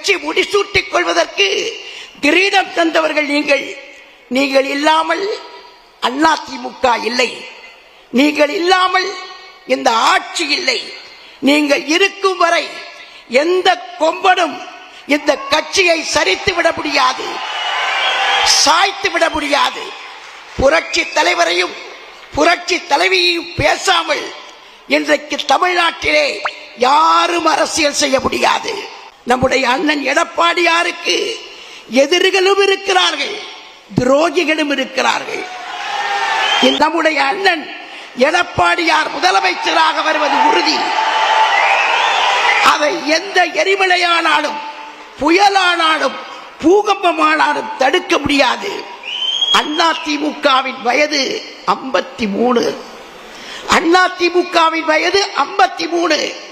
கட்சி முடிசூட்டிக் கொள்வதற்கு கிரீடம் தந்தவர்கள் நீங்கள். நீங்கள் இல்லாமல் அதிமுக இல்லை. நீங்கள் இல்லாமல் இந்த ஆட்சி இல்லை. நீங்கள் இருக்கும் வரை எந்த கொம்பனும் இந்த கட்சியை சரித்து விட முடியாது. சாய்த்து விட முடியாது. புரட்சி தலைவரையும் புரட்சி தலைவியையும் பேசாமல் இன்றைக்கு தமிழ்நாட்டிலே யாரும் அரசியல் செய்ய முடியாது. நம்முடைய அண்ணன் எடப்பாடியாருக்கு எதிரிகளும் இருக்கிறார்கள் துரோகிகளும் இருக்கிறார்கள். நம்முடைய அண்ணன் எடப்பாடியார் முதலமைச்சராக வருவது உறுதி. அதை எந்த எரிமலையானாலும் புயலானாலும் பூகம்பமானாலும் தடுக்க முடியாது. அண்ணா திமுகவின் வயது ஐம்பத்தி மூணு. அண்ணா திமுகவின் வயது ஐம்பத்தி மூணு.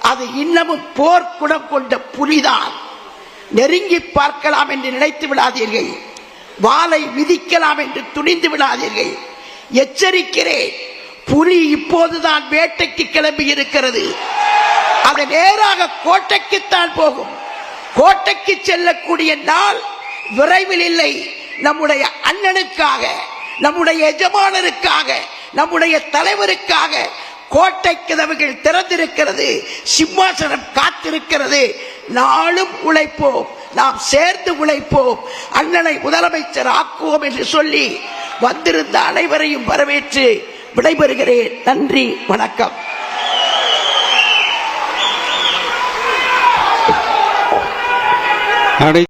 அது இன்னமும் போர்க்குணம் கொண்ட புலிதான். நெருங்கி பார்க்கலாம் என்று நினைத்து விடாதீர்கள். வாளை மிதிக்கலாம் என்று துணிந்து விடாதீர்கள். எச்சரிக்கிறேன் புலி இப்போதுதான் வேட்டைக்கு கிளம்பி இருக்கிறது. அது நேராக கோட்டைக்குத்தான் போகும். கோட்டைக்கு செல்லக்கூடிய நாள் விரைவில் இல்லை. நம்முடைய அண்ணனுக்காக நம்முடைய எஜமானருக்காக நம்முடைய தலைவருக்காக கோட்டை கதவுகள் திறந்திருக்கிறது சிம்மாசனம் காத்திருக்கிறது. நாளும் உழைப்போம் நாம் சேர்ந்து உழைப்போம். அண்ணனை முதலமைச்சர் ஆக்குவோம் என்று சொல்லி வந்திருந்த அனைவரையும் வரவேற்று விடைபெறுகிறேன். நன்றி வணக்கம். அனை